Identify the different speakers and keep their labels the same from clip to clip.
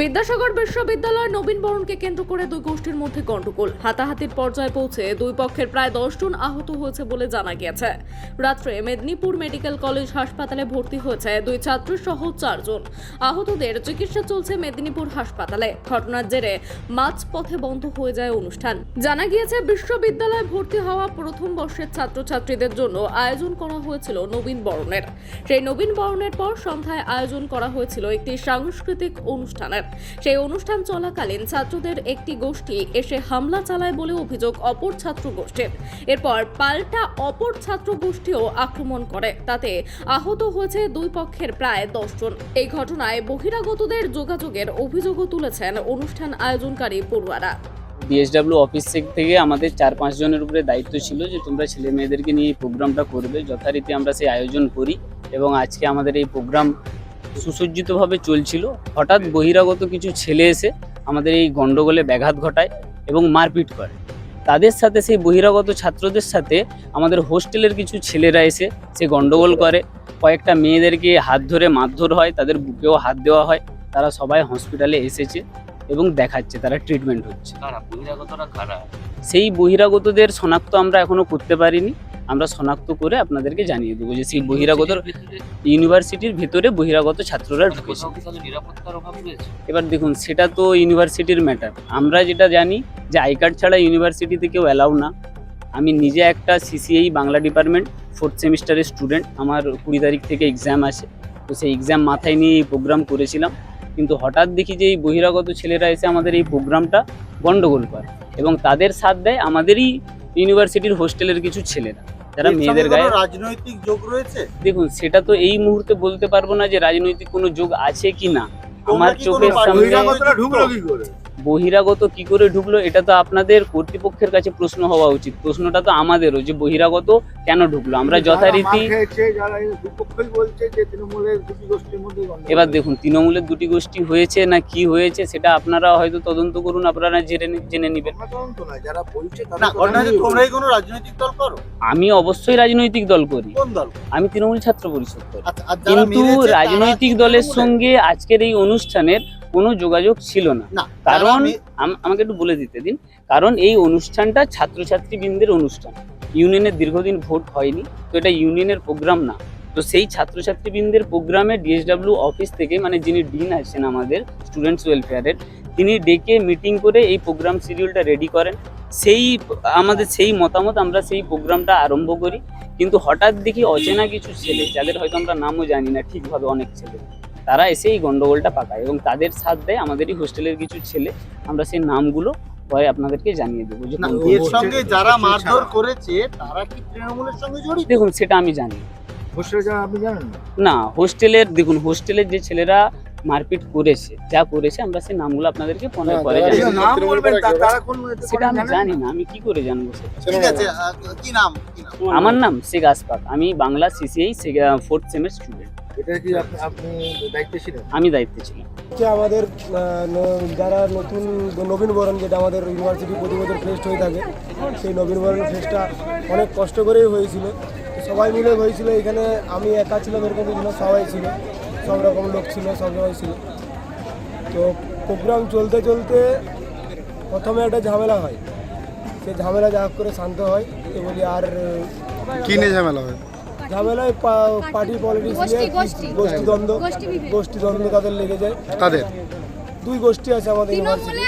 Speaker 1: বিদ্যাসাগর বিশ্ববিদ্যালয় নবীন বরণকে কেন্দ্র করে দুই গোষ্ঠীর মধ্যে গন্ডগোল হাতাহাতির পর্যায়ে পৌঁছে দুই পক্ষের প্রায় দশ জন আহত হয়েছে বলে জানা গিয়েছে। রাত্রে মেদিনীপুর মেডিকেল কলেজ হাসপাতালে ভর্তি হয়েছে দুই ছাত্র সহ চারজন। আহতদের চিকিৎসা চলছে মেদিনীপুর হাসপাতালে। ঘটনার জেরে মাঝপথে বন্ধ হয়ে যায় অনুষ্ঠান। জানা গিয়েছে, বিশ্ববিদ্যালয়ে ভর্তি হওয়া প্রথম বর্ষের ছাত্রছাত্রীদের জন্য আয়োজন করা হয়েছিল নবীন বরণের। সেই নবীন বরণের পর সন্ধ্যায় আয়োজন করা হয়েছিল একটি সাংস্কৃতিক অনুষ্ঠানের। সেই অনুষ্ঠান চলাকালীন ছাত্রদের একটি গোষ্ঠী এসে হামলা চালায় বলে অভিযোগ অপর ছাত্র গোষ্ঠীর। এরপর পাল্টা অপর ছাত্র গোষ্ঠীও আক্রমণ করে। তাতে আহত হয়েছে দুই পক্ষের প্রায় দশজন এই ঘটনায় বহিরাগতদের যোগাযোগের অভিযোগও তুলেছেন অনুষ্ঠান আয়োজনকারী পড়ুয়ারা।
Speaker 2: বিএসডাব্লিউ অফিস থেকে আমাদের চার পাঁচ জনের উপরে দায়িত্ব ছিল যে তোমরা ছেলে মেয়েদেরকে নিয়ে এই প্রোগ্রামটা করবে। যথারীতি আমরা সেই আয়োজন করি এবং আজকে আমাদের এই প্রোগ্রাম সুসজ্জিতভাবে চলছিল। হঠাৎ বহিরাগত কিছু ছেলে এসে আমাদের এই গণ্ডগোলে ব্যাঘাত ঘটায় এবং মারপিট করে। তাদের সাথে সেই বহিরাগত ছাত্রদের সাথে আমাদের হোস্টেলের কিছু ছেলেরা এসে সে গণ্ডগোল করে। কয়েকটা মেয়েদেরকে হাত ধরে মারধর হয় তাদের বুকেও হাত দেওয়া হয়। তারা সবাই হসপিটালে এসেছে এবং দেখাচ্ছে তারা ট্রিটমেন্ট হচ্ছে। সেই বহিরাগতদের শনাক্ত আমরা এখনও করতে পারিনি। আমরা শনাক্ত করে আপনাদেরকে জানিয়ে দেবো যে সেই বহিরাগত ইউনিভার্সিটির ভেতরে বহিরাগত ছাত্ররা ঢুকেছে। এবার দেখুন, সেটা তো ইউনিভার্সিটির ম্যাটার। আমরা যেটা জানি যে আই কার্ড ছাড়া ইউনিভার্সিটিতে কেউ অ্যালাউ না। আমি নিজে একটা সিসিআই বাংলা ডিপার্টমেন্ট, ফোর্থ সেমিস্টারের স্টুডেন্ট। আমার কুড়ি তারিখ থেকে এক্সাম আছে তো সেই এক্সাম মাথায় নিয়ে এই প্রোগ্রাম করেছিলাম। কিন্তু হঠাৎ দেখি যে এই বহিরাগত ছেলেরা এসে আমাদের এই প্রোগ্রামটা গণ্ডগোল করে এবং তাদের সাথ দেয় আমাদেরই ইউনিভার্সিটির হোস্টেলের কিছু ছেলেরা। যারা মেয়েদের গায়ে
Speaker 3: রাজনৈতিক যোগ রয়েছে?
Speaker 2: দেখুন সেটা তো এই মুহূর্তে বলতে পারব না যে রাজনৈতিক কোনো যোগ আছে কি না আমার চোখের সামনে
Speaker 3: ঢুকলো কি করে?
Speaker 2: বহিরাগত কি করে ঢুকলো এটা তো আপনাদের কর্তৃপক্ষের কাছে প্রশ্ন হওয়া উচিত। প্রশ্নটা তো আমাদেরও যে বহিরাগত কেন ঢুকলো? আমরা যথারীতি এবার দেখুন তৃণমূলের দুটি গোষ্ঠী হয়েছে না কি হয়েছে সেটা আপনারা হয়তো তদন্ত করুন আপনারা জেনে জেনে নেবেন।
Speaker 3: না ঘটনা যে তোমরাই কোনো রাজনৈতিক দল করো?
Speaker 2: আমি অবশ্যই রাজনৈতিক দল করি। আমি তৃণমূল ছাত্র পরিষদ করি।
Speaker 3: আচ্ছা,
Speaker 2: কিন্তু রাজনৈতিক দলের সঙ্গে আজকের এই অনুষ্ঠানের কোনো যোগাযোগ ছিল না। কারণ আমাকে একটু বলে দিতে দিন। কারণ এই অনুষ্ঠানটা ছাত্রছাত্রীবৃন্দের অনুষ্ঠান। ইউনিয়নের দীর্ঘদিন ভোট হয়নি তো এটা ইউনিয়নের প্রোগ্রাম না। তো সেই ছাত্রছাত্রীবৃন্দের প্রোগ্রামে ডিএসডাব্লিউ অফিস থেকে মানে যিনি ডিন আছেন আমাদের স্টুডেন্টস ওয়েলফেয়ারের তিনি ডেকে মিটিং করে এই প্রোগ্রাম শিডিউলটা রেডি করেন। সেই আমাদের সেই মতামত আমরা সেই প্রোগ্রামটা আরম্ভ করি। কিন্তু হঠাৎ দেখি অচেনা কিছু ছেলে যাদের হয়তো আমরা নামও জানি না ঠিকভাবে অনেক ছেলে। তারা এসে এই গন্ডগোলটা পাকায় এবং তাদের সাথ দেয় আমাদেরই হোস্টেলের কিছু ছেলে আমরা সেই নামগুলো পরে আপনাদেরকে জানিয়ে দেবো যে
Speaker 3: এর সঙ্গে যারা মারধর করেছে তারা কি তৃণমূলের সঙ্গে জড়িত?
Speaker 2: দেখুন সেটা আমি জানি। না।
Speaker 3: যারা আপনি জানেন না?
Speaker 2: না হোস্টেলের দেখুন হোস্টেলের যে ছেলেরা মারপিট করেছে যা করেছে আমরা সেই নামগুলো আপনাদেরকে পরে পরে জানিয়ে দেবো।
Speaker 3: নাম বলবেন তা- তারা কোন
Speaker 2: সেটা আমি জানি না আমি কি করে জানব সেটা?
Speaker 3: ঠিক আছে আহ, কি নাম? কি নাম?
Speaker 2: আমার নাম শেখ আসফাক আমি বাংলা সিসিআই ফোর্থ সেমের স্টুডেন্ট
Speaker 3: এটা কি আপনি- আপনি দায়িত্বে ছিলেন?
Speaker 2: আমি দায়িত্বে ছিলাম।
Speaker 4: হচ্ছে আমাদের যারা নতুন নবীন বরণ যেটা আমাদের ইউনিভার্সিটি প্রতি বছর ফেস্ট হয়ে থাকে সেই নবীন বরণ ফেস্টটা অনেক কষ্ট করেই হয়েছিল। সবাই মিলে হয়েছিল এখানে আমি একা ছিলাম এরকম না সবাই ছিল। সব রকম লোক ছিল সব সময় ছিল। তো প্রোগ্রাম চলতে চলতে প্রথমে একটা ঝামেলা হয়। সেই ঝামেলা যা করে শান্ত হয় তো বলি আর
Speaker 5: কি নিয়ে ঝামেলা হয়?
Speaker 4: ঝামেলায় পার্টি পলিটিক্স নিয়ে গোষ্ঠীদ্বন্দ্ব গোষ্ঠীদ্বন্দ্ব তাদের লেগে যায়।
Speaker 5: তাদের?
Speaker 4: দুই গোষ্ঠী আছে আমাদের ইউনিভার্সিটি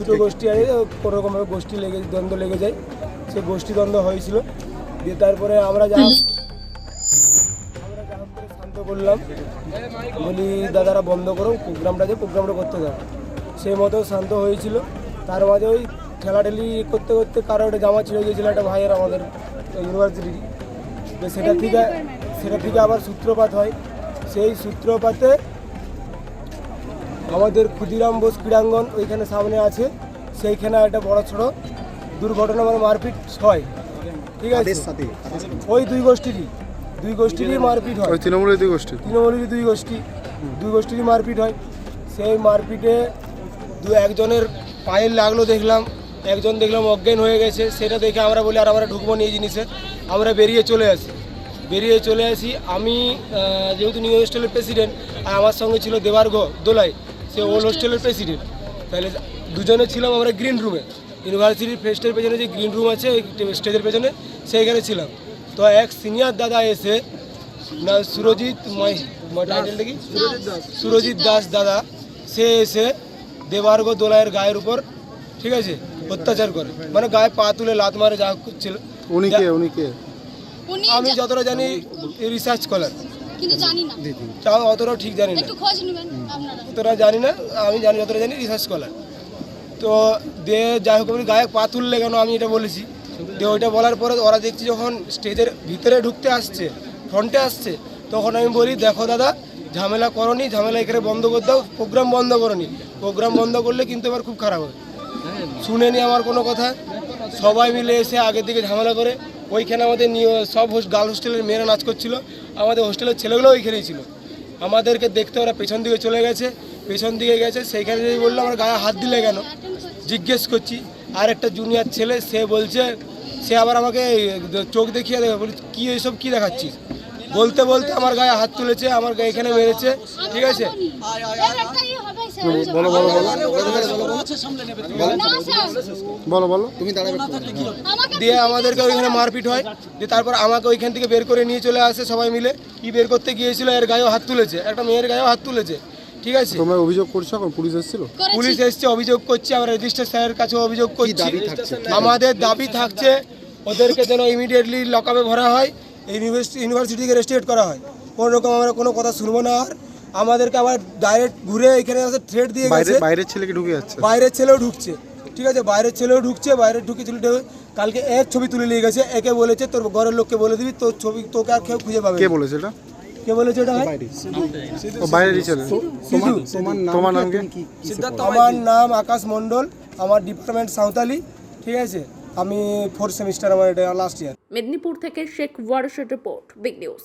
Speaker 6: দুটো গোষ্ঠী।
Speaker 4: আছে কোনো রকমের গোষ্ঠী লেগে দ্বন্দ্ব লেগে যায়। সে গোষ্ঠী দ্বন্দ্ব হয়েছিল। দিয়ে তারপরে আমরা যা আমরা যা করে শান্ত করলাম। বলি দাদারা বন্ধ করো প্রোগ্রামটা যে প্রোগ্রামটা করতে দাও। সেই মতো শান্ত হয়েছিল। তার মাঝে ওই ঠেলাঠেলি করতে করতে কারও একটা জামা ছিঁড়ে গিয়েছিল একটা ভাইয়ের আমাদের ইউনিভার্সিটি। সেটা থেকে সেটা থেকে আবার সূত্রপাত হয়। সেই সূত্রপাতে আমাদের ক্ষুদিরাম বোস ক্রীড়াঙ্গন ওইখানে সামনে আছে। সেইখানে একটা বড় ছোট দুর্ঘটনা মানে মারপিট হয়। ঠিক আছে?
Speaker 5: সাথে
Speaker 4: ওই দুই গোষ্ঠীরই দুই গোষ্ঠীরই মারপিট হয়।
Speaker 5: ওই তৃণমূলের দুই গোষ্ঠী।
Speaker 4: তৃণমূলেরই দুই গোষ্ঠী দুই গোষ্ঠীরই মারপিট হয়। সেই মারপিটে দু একজনের পায়ের লাগল দেখলাম। একজন দেখলাম অজ্ঞান হয়ে গেছে সেটা দেখে আমরা বলি আর আমরা ঢুকবো নিয়ে জিনিসে। আমরা বেরিয়ে চলে আসি। বেরিয়ে চলে আসি। আমি যেহেতু নিউ হোস্টেলের প্রেসিডেন্ট আর আমার সঙ্গে ছিল দেবার্ঘ দোলাই সে ওল্ড হোস্টেলের প্রেসিডেন্ট তাহলে দুজনে ছিলাম আমরা গ্রিন রুমে ইউনিভার্সিটির ফেস্টের পেছনে যে গ্রিন রুম আছে স্টেজের পেছনে সেইখানে ছিলাম। তো এক সিনিয়র দাদা এসে না সুরজিৎ টাইটেলটা কি? সুরজিৎ দাস। দাদা সে এসে দেবার্গ দোলাইয়ের গায়ের উপর ঠিক আছে অত্যাচার করে। মানে গায়ে পা তুলে লাত মারে যা করছিল।
Speaker 5: উনি কে উনি কে?
Speaker 6: উনি
Speaker 4: আমি যতটা জানি রিসার্চ স্কলার
Speaker 6: কিন্তু জানি না।
Speaker 4: তাও অতটাও ঠিক জানি না।
Speaker 6: একটু খোঁজ নেবেন আপনারা।
Speaker 4: অতটা জানি না আমি জানি যতটা জানি রিসার্চ স্কলার তো দে যাই হোক আমি গায়ে পা তুললে কেন আমি এটা বলেছি। দিয়ে ওইটা বলার পরে ওরা দেখছি যখন স্টেজের ভিতরে ঢুকতে আসছে ফ্রন্টে আসছে তখন আমি বলি দেখো দাদা ঝামেলা করনি ঝামেলা এখানে বন্ধ করে দাও প্রোগ্রাম বন্ধ করনি। প্রোগ্রাম বন্ধ করলে কিন্তু এবার খুব খারাপ হবে। শুনেনি আমার কোনো কথা। সবাই মিলে এসে আগের দিকে ঝামেলা করে ওইখানে আমাদের নিয়ে- সব গার্ল হোস্টেলের মেয়েরা নাচ করছিল। আমাদের হোস্টেলের ছেলেগুলো ওইখানেই ছিল। আমাদেরকে দেখতে ওরা পেছন দিকে চলে গেছে। পেছন দিকে গেছে, সেইখানে যদি বলল, আমার গায়ে হাত দিলে কেন? জিজ্ঞেস করছি। আর একটা জুনিয়র ছেলে, সে বলছে, সে আবার আমাকে চোখ দেখিয়ে দেবে। বলি, কী এইসব, কী দেখাচ্ছিস? বলতে বলতে আমার গায়ে হাত তুলেছে, আমার এখানে মেরেছে, ঠিক আছে?
Speaker 5: বলো বলো বলো বলো বলো
Speaker 4: দিয়ে আমাদেরকে ওইখানে মারপিট হয় দিয়ে তারপর আমাকে ওইখান থেকে বের করে নিয়ে চলে আসে সবাই মিলে। কি বের করতে গিয়েছিল এর গায়েও হাত তুলেছে একটা মেয়ের গায়েও হাত তুলেছে ঠিক আছে?
Speaker 5: তোমরা অভিযোগ করছ এখন পুলিশ এসেছিল?
Speaker 4: পুলিশ এসছে অভিযোগ করছে আমরা রেজিস্টার স্যারের কাছে অভিযোগ করছি। আমাদের দাবি থাকছে ওদেরকে যেন ইমিডিয়েটলি লকআপে ভরা হয় ইউনিভার্সিটি ইউনিভার্সিটিকে রেস্ট্রিক্ট করা হয়। কোনো রকম আমরা কোনো কথা শুনব না আর। আমাদেরকে আবার ডাইরেক্ট ঘুরে এখানে আসে থ্রেট দিয়ে গেছে।
Speaker 5: বাইরের ছেলেকে ঢুকে যাচ্ছে।
Speaker 4: বাইরের ছেলেও ঢুকছে। ঠিক আছে বাইরের ছেলেও ঢুকছে বাইরে ঢুকে ঢুকে- কালকে এক ছবি তুলে নিয়ে গেছে। একে বলেছে তোর ঘরের লোককে বলে দিবি তোর ছবি তোকে আর কেউ খুঁজে পাবে
Speaker 5: কে বলেছে এটা?
Speaker 4: কে বলেছে এটা ভাই?
Speaker 5: ও বাইরেরই ছেলে। তোমার নাম কি?
Speaker 4: আমার নাম আকাশ মণ্ডল আমার ডিপার্টমেন্ট সাঁওতালি। ঠিক আছে আমি ফোর্থ সেমিস্টার আমার এটা লাস্ট ইয়ার
Speaker 1: মেদিনীপুর থেকে শেখ ওয়ারশের রিপোর্ট বিগ নিউজ